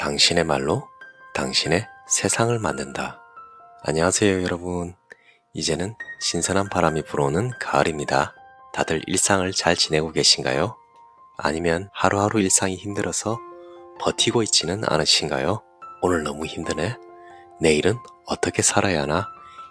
당신의 말로 당신의 세상을 만든다. 안녕하세요, 여러분. 이제는 신선한 바람이 불어오는 가을입니다. 다들 일상을 잘 지내고 계신가요? 아니면 하루하루 일상이 힘들어서 버티고 있지는 않으신가요? 오늘 너무 힘드네? 내일은 어떻게 살아야 하나?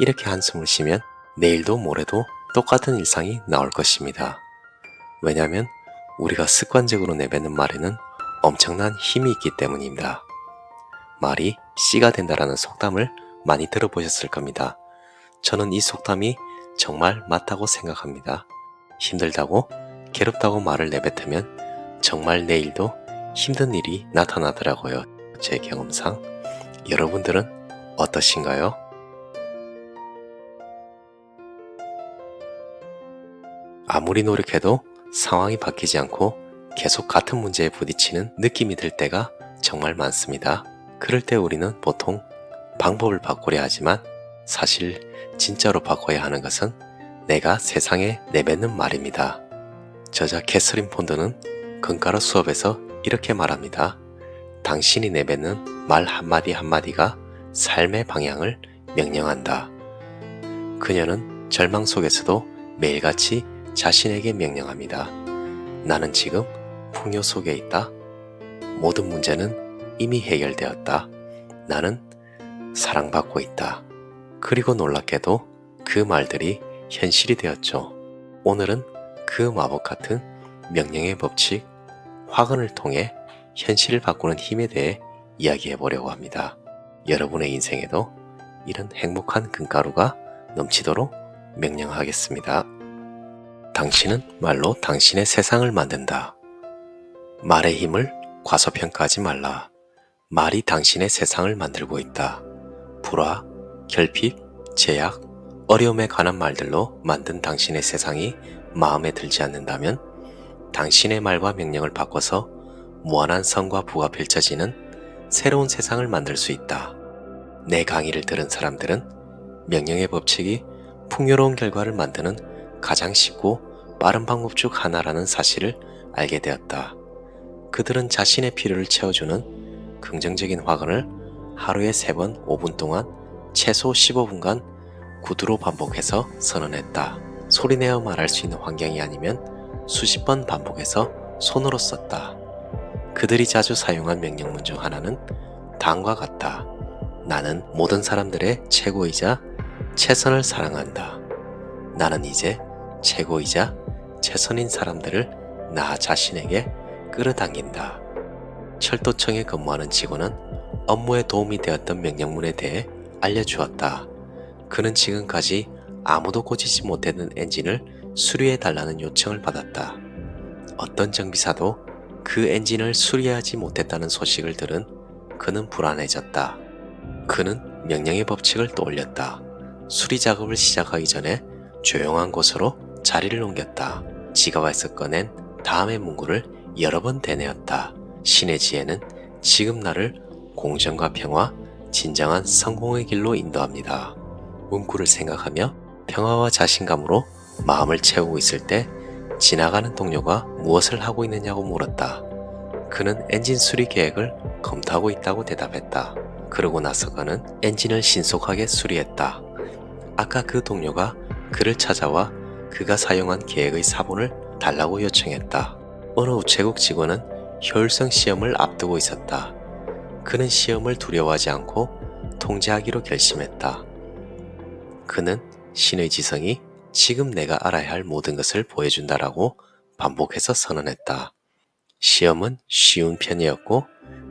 이렇게 한숨을 쉬면 내일도 모레도 똑같은 일상이 나올 것입니다. 왜냐하면 우리가 습관적으로 내뱉는 말에는 엄청난 힘이 있기 때문입니다. 말이 씨가 된다라는 속담을 많이 들어보셨을 겁니다. 저는 이 속담이 정말 맞다고 생각합니다. 힘들다고 괴롭다고 말을 내뱉으면 정말 내일도 힘든 일이 나타나더라고요. 제 경험상. 여러분들은 어떠신가요? 아무리 노력해도 상황이 바뀌지 않고 계속 같은 문제에 부딪히는 느낌이 들 때가 정말 많습니다. 그럴 때 우리는 보통 방법을 바꾸려 하지만 사실 진짜로 바꿔야 하는 것은 내가 세상에 내뱉는 말입니다. 저자 캐서린 폰드는 근가로 수업에서 이렇게 말합니다. 당신이 내뱉는 말 한마디 한마디가 삶의 방향을 명령한다. 그녀는 절망 속에서도 매일같이 자신에게 명령합니다. 나는 지금 풍요 속에 있다. 모든 문제는 이미 해결되었다. 나는 사랑받고 있다. 그리고 놀랍게도 그 말들이 현실이 되었죠. 오늘은 그 마법 같은 명령의 법칙, 화근을 통해 현실을 바꾸는 힘에 대해 이야기해 보려고 합니다. 여러분의 인생에도 이런 행복한 금가루가 넘치도록 명령하겠습니다. 당신은 말로 당신의 세상을 만든다. 말의 힘을 과소평가하지 말라. 말이 당신의 세상을 만들고 있다. 불화, 결핍, 제약, 어려움에 관한 말들로 만든 당신의 세상이 마음에 들지 않는다면 당신의 말과 명령을 바꿔서 무한한 성과 부가 펼쳐지는 새로운 세상을 만들 수 있다. 내 강의를 들은 사람들은 명령의 법칙이 풍요로운 결과를 만드는 가장 쉽고 빠른 방법 중 하나라는 사실을 알게 되었다. 그들은 자신의 필요를 채워주는 긍정적인 화근을 하루에 3번 5분 동안 최소 15분간 구두로 반복해서 선언했다. 소리내어 말할 수 있는 환경이 아니면 수십 번 반복해서 손으로 썼다. 그들이 자주 사용한 명령문 중 하나는 다음과 같다. 나는 모든 사람들의 최고이자 최선을 사랑한다. 나는 이제 최고이자 최선인 사람들을 나 자신에게 끌어당긴다. 철도청에 근무하는 직원은 업무에 도움이 되었던 명령문에 대해 알려주었다. 그는 지금까지 아무도 고치지 못했던 엔진을 수리해 달라는 요청을 받았다. 어떤 정비사도 그 엔진을 수리하지 못했다는 소식을 들은 그는 불안해졌다. 그는 명령의 법칙을 떠올렸다. 수리 작업을 시작하기 전에 조용한 곳으로 자리를 옮겼다. 지갑에서 꺼낸 다음의 문구를 여러 번 되뇌었다. 신의 지혜는 지금 나를 공정과 평화, 진정한 성공의 길로 인도합니다. 문구를 생각하며 평화와 자신감으로 마음을 채우고 있을 때 지나가는 동료가 무엇을 하고 있느냐고 물었다. 그는 엔진 수리 계획을 검토하고 있다고 대답했다. 그러고 나서 그는 엔진을 신속하게 수리했다. 아까 그 동료가 그를 찾아와 그가 사용한 계획의 사본을 달라고 요청했다. 어느 우체국 직원은 효율성 시험을 앞두고 있었다. 그는 시험을 두려워하지 않고 통제하기로 결심했다. 그는 신의 지성이 지금 내가 알아야 할 모든 것을 보여준다라고 반복해서 선언했다. 시험은 쉬운 편이었고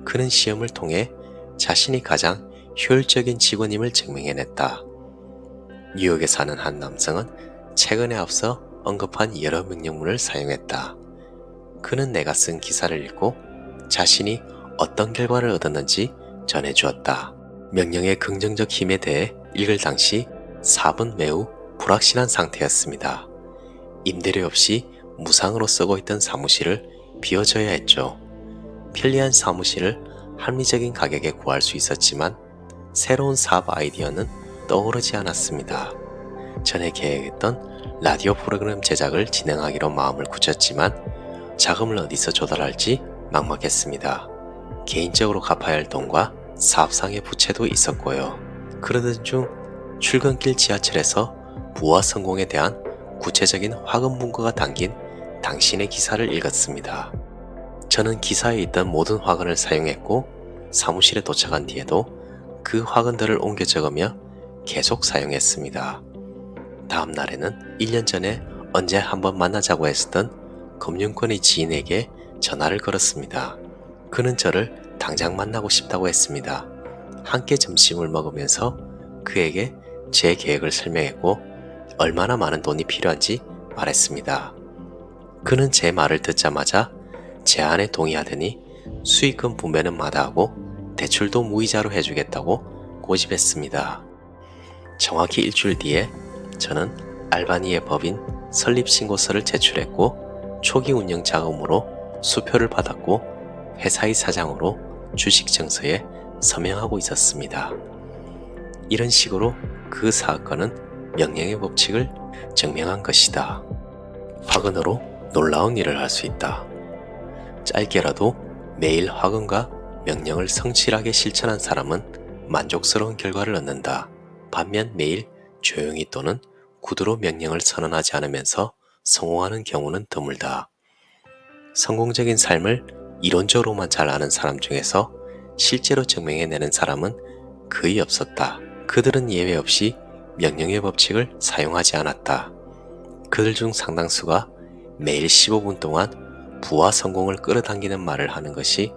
그는 시험을 통해 자신이 가장 효율적인 직원임을 증명해냈다. 뉴욕에 사는 한 남성은 최근에 앞서 언급한 여러 명령문을 사용했다. 그는 내가 쓴 기사를 읽고 자신이 어떤 결과를 얻었는지 전해주었다. 명령의 긍정적 힘에 대해 읽을 당시 4분 매우 불확실한 상태였습니다. 임대료 없이 무상으로 쓰고 있던 사무실을 비워줘야 했죠. 편리한 사무실을 합리적인 가격에 구할 수 있었지만 새로운 사업 아이디어는 떠오르지 않았습니다. 전에 계획했던 라디오 프로그램 제작을 진행하기로 마음을 굳혔지만 자금을 어디서 조달할지 막막했습니다. 개인적으로 갚아야 할 돈과 사업상의 부채도 있었고요. 그러던 중 출근길 지하철에서 부와 성공에 대한 구체적인 화금 문구가 담긴 당신의 기사를 읽었습니다. 저는 기사에 있던 모든 화근을 사용했고 사무실에 도착한 뒤에도 그 화근들을 옮겨 적으며 계속 사용했습니다. 다음 날에는 1년 전에 언제 한번 만나자고 했었던 금융권의 지인에게 전화를 걸었습니다. 그는 저를 당장 만나고 싶다고 했습니다. 함께 점심을 먹으면서 그에게 제 계획을 설명했고 얼마나 많은 돈이 필요한지 말했습니다. 그는 제 말을 듣자마자 제안에 동의하더니 수익금 분배는 마다하고 대출도 무이자로 해주겠다고 고집했습니다. 정확히 일주일 뒤에 저는 알바니의 법인 설립신고서를 제출했고 초기 운영 자금으로 수표를 받았고 회사의 사장으로 주식 증서에 서명하고 있었습니다. 이런 식으로 그 사건은 명령의 법칙을 증명한 것이다. 화근으로 놀라운 일을 할 수 있다. 짧게라도 매일 화근과 명령을 성실하게 실천한 사람은 만족스러운 결과를 얻는다. 반면 매일 조용히 또는 구두로 명령을 선언하지 않으면서 성공하는 경우는 드물다. 성공적인 삶을 이론적으로만 잘 아는 사람 중에서 실제로 증명해내는 사람은 거의 없었다. 그들은 예외 없이 명령의 법칙을 사용하지 않았다. 그들 중 상당수가 매일 15분 동안 부와 성공을 끌어당기는 말을 하는 것이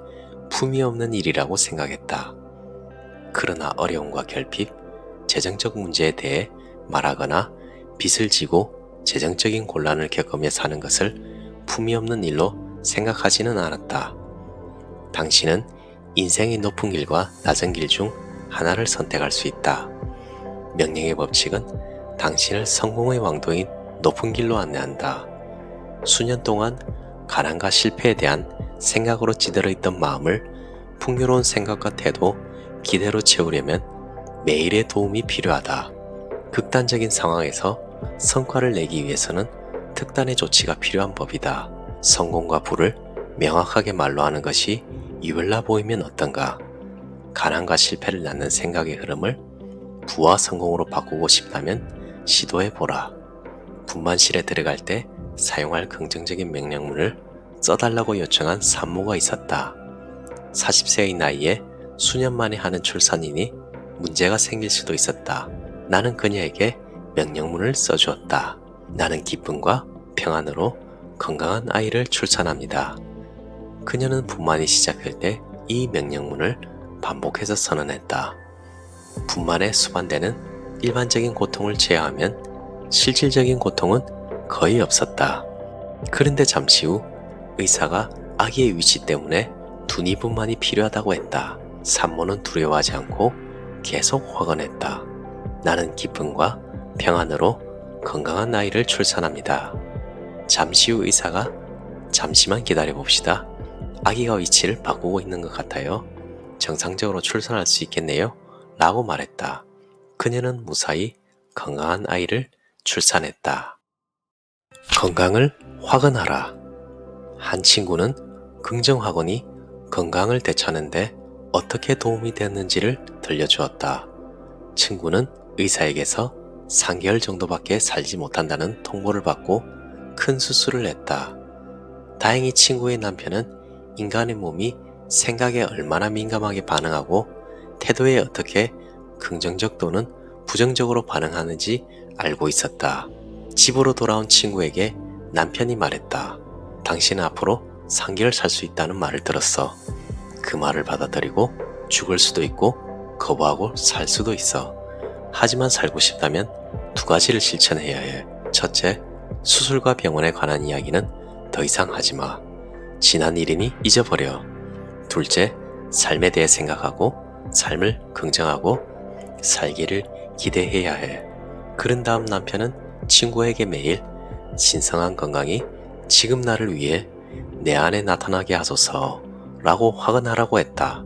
품이 없는 일이라고 생각했다. 그러나 어려움과 결핍, 재정적 문제에 대해 말하거나 빚을 지고 재정적인 곤란을 겪으며 사는 것을 품이 없는 일로 생각하지는 않았다. 당신은 인생의 높은 길과 낮은 길 중 하나를 선택할 수 있다. 명령의 법칙은 당신을 성공의 왕도인 높은 길로 안내한다. 수년 동안 가난과 실패에 대한 생각으로 찌들어 있던 마음을 풍요로운 생각과 태도, 기대로 채우려면 매일의 도움이 필요하다. 극단적인 상황에서 성과를 내기 위해서는 특단의 조치가 필요한 법이다. 성공과 부를 명확하게 말로 하는 것이 유별나 보이면 어떤가? 가난과 실패를 낳는 생각의 흐름을 부와 성공으로 바꾸고 싶다면 시도해 보라. 분만실에 들어갈 때 사용할 긍정적인 명령문을 써달라고 요청한 산모가 있었다. 40세의 나이에 수년 만에 하는 출산이니 문제가 생길 수도 있었다. 나는 그녀에게 명령문을 써주었다. 나는 기쁨과 평안으로 건강한 아이를 출산합니다. 그녀는 분만이 시작할 때이 명령문을 반복해서 선언했다. 분만에 수반되는 일반적인 고통을 제외하면 실질적인 고통은 거의 없었다. 그런데 잠시 후 의사가 아기의 위치 때문에 두니 분만이 필요하다고 했다. 산모는 두려워하지 않고 계속 확언했다. 나는 기쁨과 평안으로 건강한 아이를 출산합니다. 잠시 후 의사가 잠시만 기다려 봅시다. 아기가 위치를 바꾸고 있는 것 같아요. 정상적으로 출산할 수 있겠네요. 라고 말했다. 그녀는 무사히 건강한 아이를 출산했다. 건강을 확언하라. 한 친구는 긍정학원이 건강을 되찾는데 어떻게 도움이 되었는지를 들려주었다. 친구는 의사에게서 3개월 정도밖에 살지 못한다는 통보를 받고 큰 수술을 했다. 다행히 친구의 남편은 인간의 몸이 생각에 얼마나 민감하게 반응하고 태도에 어떻게 긍정적 또는 부정적으로 반응하는지 알고 있었다. 집으로 돌아온 친구에게 남편이 말했다. 당신은 앞으로 3개월 살 수 있다는 말을 들었어. 그 말을 받아들이고 죽을 수도 있고 거부하고 살 수도 있어. 하지만 살고 싶다면 두 가지를 실천해야 해. 첫째, 수술과 병원에 관한 이야기는 더 이상 하지 마. 지난 일이니 잊어버려. 둘째, 삶에 대해 생각하고 삶을 긍정하고 살기를 기대해야 해. 그런 다음 남편은 친구에게 매일 신성한 건강이 지금 나를 위해 내 안에 나타나게 하소서 라고 화근하라고 했다.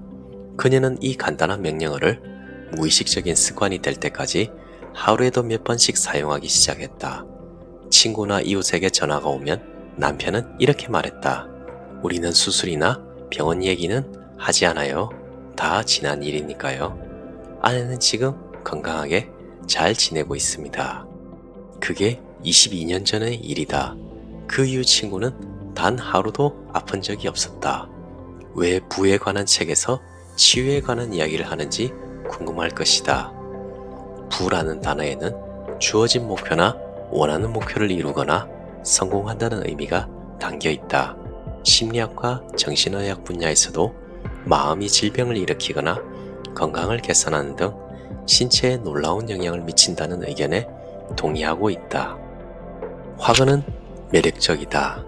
그녀는 이 간단한 명령어를 무의식적인 습관이 될 때까지 하루에도 몇 번씩 사용하기 시작했다. 친구나 이웃에게 전화가 오면 남편은 이렇게 말했다. 우리는 수술이나 병원 얘기는 하지 않아요. 다 지난 일이니까요. 아내는 지금 건강하게 잘 지내고 있습니다. 그게 22년 전의 일이다. 그 이후 친구는 단 하루도 아픈 적이 없었다. 왜 부에 관한 책에서 치유에 관한 이야기를 하는지 궁금할 것이다. 부라는 단어에는 주어진 목표나 원하는 목표를 이루거나 성공한다는 의미가 담겨 있다. 심리학과 정신의학 분야에서도 마음이 질병을 일으키거나 건강을 개선하는 등 신체에 놀라운 영향을 미친다는 의견에 동의하고 있다. 화근은 매력적이다.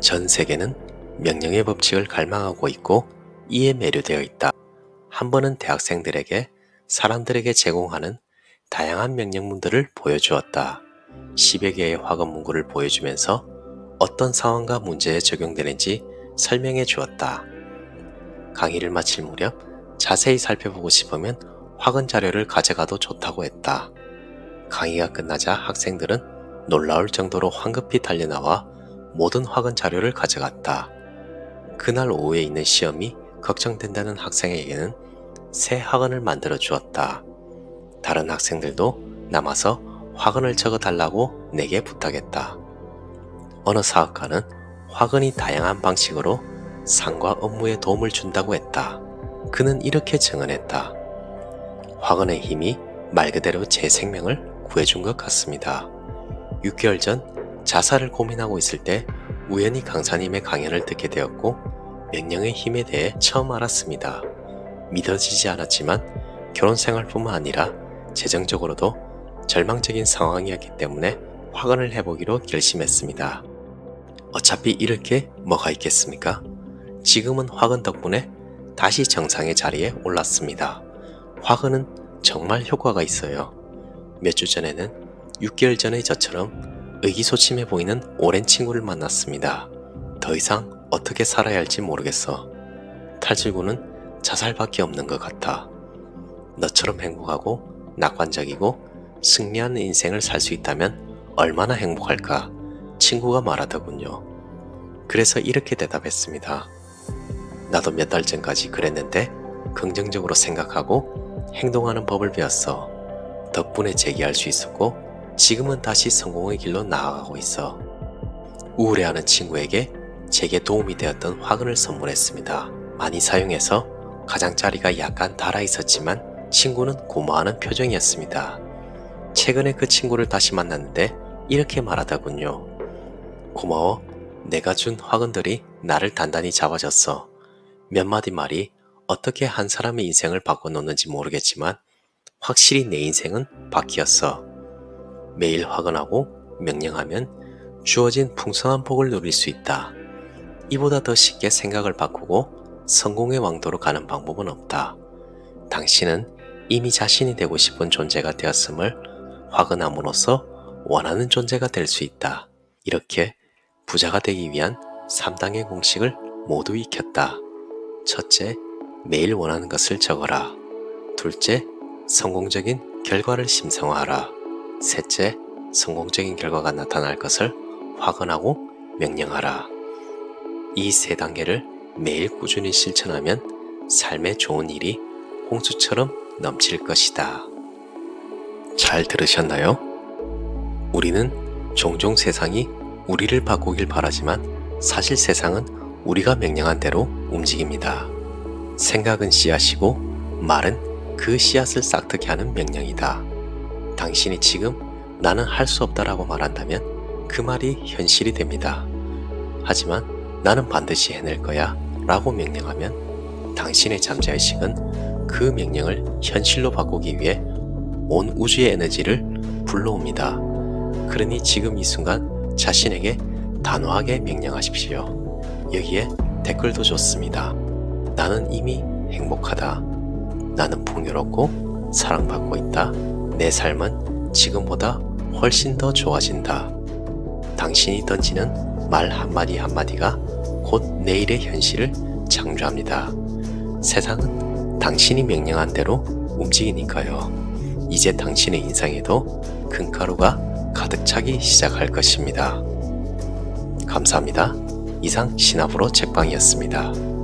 전 세계는 명령의 법칙을 갈망하고 있고 이에 매료되어 있다. 한 번은 대학생들에게 사람들에게 제공하는 다양한 명령문들을 보여주었다. 10여 개의 화근 문구를 보여주면서 어떤 상황과 문제에 적용되는지 설명해 주었다. 강의를 마칠 무렵 자세히 살펴보고 싶으면 화근 자료를 가져가도 좋다고 했다. 강의가 끝나자 학생들은 놀라울 정도로 황급히 달려나와 모든 화근 자료를 가져갔다. 그날 오후에 있는 시험이 걱정된다는 학생에게는 새 학원을 만들어 주었다. 다른 학생들도 남아서 화근을 적어 달라고 내게 부탁했다. 어느 사학과는 화근이 다양한 방식으로 상과 업무에 도움을 준다고 했다. 그는 이렇게 증언했다. 화근의 힘이 말 그대로 제 생명을 구해준 것 같습니다. 6개월 전 자살을 고민하고 있을 때 우연히 강사님의 강연을 듣게 되었고 명령의 힘에 대해 처음 알았습니다. 믿어지지 않았지만 결혼 생활뿐만 아니라 재정적으로도 절망적인 상황이었기 때문에 화관을 해보기로 결심했습니다. 어차피 잃을 게 뭐가 있겠습니까? 지금은 화근 덕분에 다시 정상의 자리에 올랐습니다. 화근은 정말 효과가 있어요. 몇 주 전에는 6개월 전의 저처럼 의기소침해 보이는 오랜 친구를 만났습니다. 더 이상 어떻게 살아야 할지 모르겠어. 탈출구는 자살밖에 없는 것 같아. 너처럼 행복하고 낙관적이고 승리하는 인생을 살 수 있다면 얼마나 행복할까? 친구가 말하더군요. 그래서 이렇게 대답했습니다. 나도 몇 달 전까지 그랬는데 긍정적으로 생각하고 행동하는 법을 배웠어. 덕분에 재기할 수 있었고 지금은 다시 성공의 길로 나아가고 있어. 우울해하는 친구에게 제게 도움이 되었던 화근을 선물했습니다. 많이 사용해서 가장자리가 약간 달아 있었지만 친구는 고마워하는 표정이었습니다. 최근에 그 친구를 다시 만났는데 이렇게 말하더군요. 고마워. 내가 준 화근들이 나를 단단히 잡아줬어. 몇 마디 말이 어떻게 한 사람의 인생을 바꿔놓는지 모르겠지만 확실히 내 인생은 바뀌었어. 매일 화근하고 명령하면 주어진 풍성한 복을 누릴 수 있다. 이보다 더 쉽게 생각을 바꾸고 성공의 왕도로 가는 방법은 없다. 당신은 이미 자신이 되고 싶은 존재가 되었음을 화근함으로써 원하는 존재가 될 수 있다. 이렇게 부자가 되기 위한 3단계 공식을 모두 익혔다. 첫째, 매일 원하는 것을 적어라. 둘째, 성공적인 결과를 심성화하라. 셋째, 성공적인 결과가 나타날 것을 확언하고 명령하라. 이 세 단계를 매일 꾸준히 실천하면 삶에 좋은 일이 홍수처럼 넘칠 것이다. 잘 들으셨나요? 우리는 종종 세상이 우리를 바꾸길 바라지만 사실 세상은 우리가 명령한 대로 움직입니다. 생각은 씨앗이고 말은 그 씨앗을 싹트게 하는 명령이다. 당신이 지금 나는 할 수 없다라고 말한다면 그 말이 현실이 됩니다. 하지만 나는 반드시 해낼 거야 라고 명령하면 당신의 잠재의식은 그 명령을 현실로 바꾸기 위해 온 우주의 에너지를 불러옵니다. 그러니 지금 이 순간 자신에게 단호하게 명령하십시오. 여기에 댓글도 좋습니다. 나는 이미 행복하다. 나는 풍요롭고 사랑받고 있다. 내 삶은 지금보다 훨씬 더 좋아진다. 당신이 던지는 말 한마디 한마디가 곧 내일의 현실을 창조합니다. 세상은 당신이 명령한 대로 움직이니까요. 이제 당신의 인상에도 큰 가루가 가득 차기 시작할 것입니다. 감사합니다. 이상 신압으로 책방이었습니다.